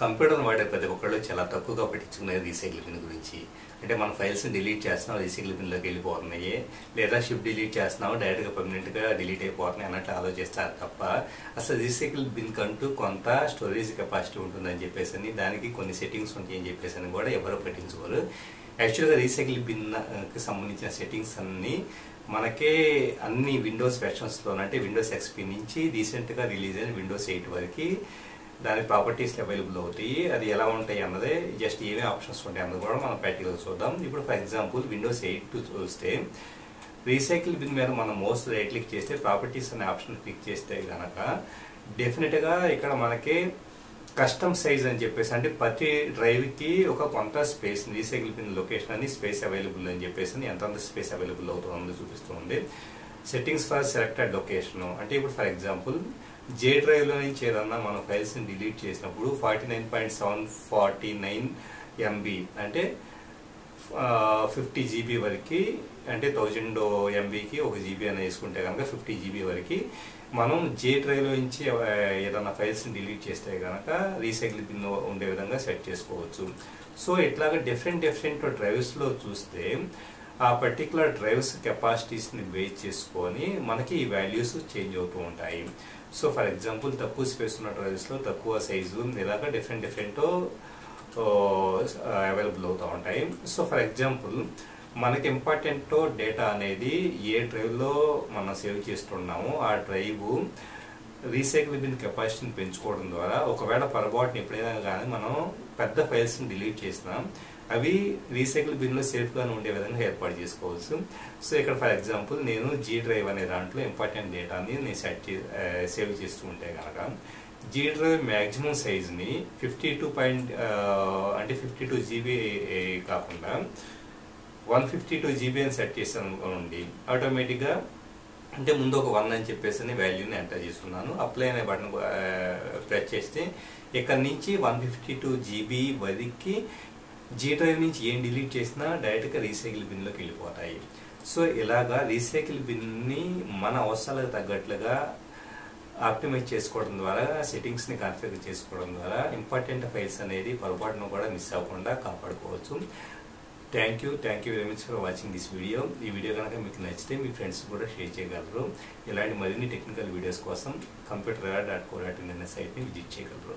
Computer వాడే ప్రతి ఒక్కళ్ళు చాలా తక్కువగా పట్టించుకునేది రీసైకిల్ బిన్ గురించి. అంటే మన ఫైల్స్ని డిలీట్ చేస్తున్నాం రీసైకిల్ బిన్లోకి వెళ్ళిపోతున్నాయి. లేదా షిప్ డిలీట్ చేస్తున్నాం డైరెక్ట్గా పర్మనెంట్గా డిలీట్ అయిపోతున్నాయి అన్నట్టు ఆలోచిస్తారు తప్ప అసలు రీసైకిల్ బిన్ కంటూ కొంత స్టోరేజ్ కెపాసిటీ ఉంటుందని చెప్పేసి అని దానికి కొన్ని సెట్టింగ్స్ ఉంటాయని చెప్పేసి అని కూడా ఎవరు పట్టించుకోరు. యాక్చువల్గా రీసైకిల్ బిన్కి సంబంధించిన సెట్టింగ్స్ అన్నీ మనకే అన్ని విండోస్ వెర్షన్స్లో అంటే విండోస్ ఎక్స్పీ నుంచి రీసెంట్గా రిలీజ్ అయిన విండోస్ ఎయిట్ వరకు దాని ప్రాపర్టీస్ అవైలబుల్ అవుతాయి. అది ఎలా ఉంటాయి అన్నదే జస్ట్ ఏమేమి ఆప్షన్స్ ఉంటాయి అన్నది కూడా మనం ప్రాక్టికల్ చూద్దాం. ఇప్పుడు ఫర్ ఎగ్జాంపుల్ విండోస్ ఎయిట్ చూస్తే రీసైకిల్ బిన్ మీద మనం మోస్ట్ రైట్ క్లిక్ చేస్తే ప్రాపర్టీస్ అనే ఆప్షన్ క్లిక్ చేస్తే కనుక డెఫినెట్గా ఇక్కడ మనకి కస్టమ్ సైజ్ అని చెప్పేసి అంటే ప్రతి డ్రైవ్కి ఒక కొంత స్పేస్ రీసైకిల్ బిన్ లొకేషన్ అని స్పేస్ అవైలబుల్ అని చెప్పేసి ఎంత స్పేస్ అవైలబుల్ అవుతుందో చూపిస్తుంది సెట్టింగ్స్ ఫర్ సెలెక్టెడ్ లొకేషన్ అంటే ఇప్పుడు ఫర్ ఎగ్జాంపుల్ జే డ్రైవ్లో నుంచి ఏదన్నా మనం ఫైల్స్ని డిలీట్ చేసినప్పుడు forty nine point seven forty nine MB అంటే uh, ఫిఫ్టీ జీబీ వరకు అంటే థౌజండ్ ఎంబీకి ఒక జీబీ అని వేసుకుంటే కనుక ఫిఫ్టీ జీబీ వరకు మనం జే డ్రైవ్లో నుంచి ఏదైనా ఫైల్స్ని డిలీట్ చేస్తే కనుక రీసైకిల్ బిన్ ఉండే విధంగా సెట్ చేసుకోవచ్చు. సో ఇట్లాగా డిఫరెంట్ డిఫరెంట్ డ్రైవ్స్లో చూస్తే ఆ పర్టికులర్ డ్రైవ్స్ కెపాసిటీస్ని బేస్ చేసుకొని మనకి ఈ వాల్యూస్ చేంజ్ అవుతూ ఉంటాయి. సో ఫర్ ఎగ్జాంపుల్ తక్కువ స్పేస్ ఉన్న డ్రైవ్స్లో తక్కువ సైజు ఇలాగా డిఫరెంట్ డిఫరెంట్ అవైలబుల్ అవుతూ ఉంటాయి. సో ఫర్ ఎగ్జాంపుల్ మనకి ఇంపార్టెంట్ డేటా అనేది ఏ డ్రైవ్లో మనం సేవ్ చేస్తున్నామో ఆ డ్రైవ్ రీసైకిల్ బిన్ కెపాసిటీని పెంచుకోవడం ద్వారా ఒకవేళ పొరపాటుని ఎప్పుడైనా కానీ మనం పెద్ద ఫైల్స్ని డిలీట్ చేసినా అవి రీసైకిల్ బిన్లో సేఫ్గానే ఉండే విధంగా ఏర్పాటు చేసుకోవచ్చు. సో ఇక్కడ ఫర్ ఎగ్జాంపుల్ నేను జీ డ్రైవ్ అనే దాంట్లో ఇంపార్టెంట్ డేటాని నేను సెట్ సేవ్ చేస్తూ ఉంటే కనుక జీ డ్రైవ్ మ్యాక్సిమం సైజ్ని ఫిఫ్టీ టూ పాయింట్ అంటే ఫిఫ్టీ టూ జీబీ కాకుండా వన్ ఫిఫ్టీ టూ జీబీ అని సెట్ చేశాను అనుకోండి ఆటోమేటిక్గా అంటే ముందు ఒక వన్ అని చెప్పేసి వాల్యూని ఎంటర్ చేస్తున్నాను. అప్లై అనే బటన్ ప్రెస్ చేస్తే ఇక్కడ నుంచి వన్ ఫిఫ్టీ టూ జీబీ వరకు జీ డ్రైవ్ నుంచి ఏం డిలీట్ చేసినా డైరెక్ట్గా రీసైకిల్ బిన్లోకి వెళ్ళిపోతాయి. సో ఇలాగా రీసైకిల్ బిన్ని మన అవసరాలకు తగ్గట్లుగా ఆప్టిమైజ్ చేసుకోవడం ద్వారా సెట్టింగ్స్ని కాన్ఫిగర్ చేసుకోవడం ద్వారా ఇంపార్టెంట్ ఫైల్స్ అనేది పొరపాటును కూడా మిస్ అవ్వకుండా కాపాడుకోవచ్చు. Thank you thank you very much for watching this video ఈ వీడియో కనుక మీకు నచ్చితే మీ ఫ్రెండ్స్ కూడా షేర్ చేయగలరు. ఇలాంటి మరిన్ని టెక్నికల్ వీడియోస్ కోసం computer dot co dot in అనే సైట్ని విజిట్ చేయగలరు.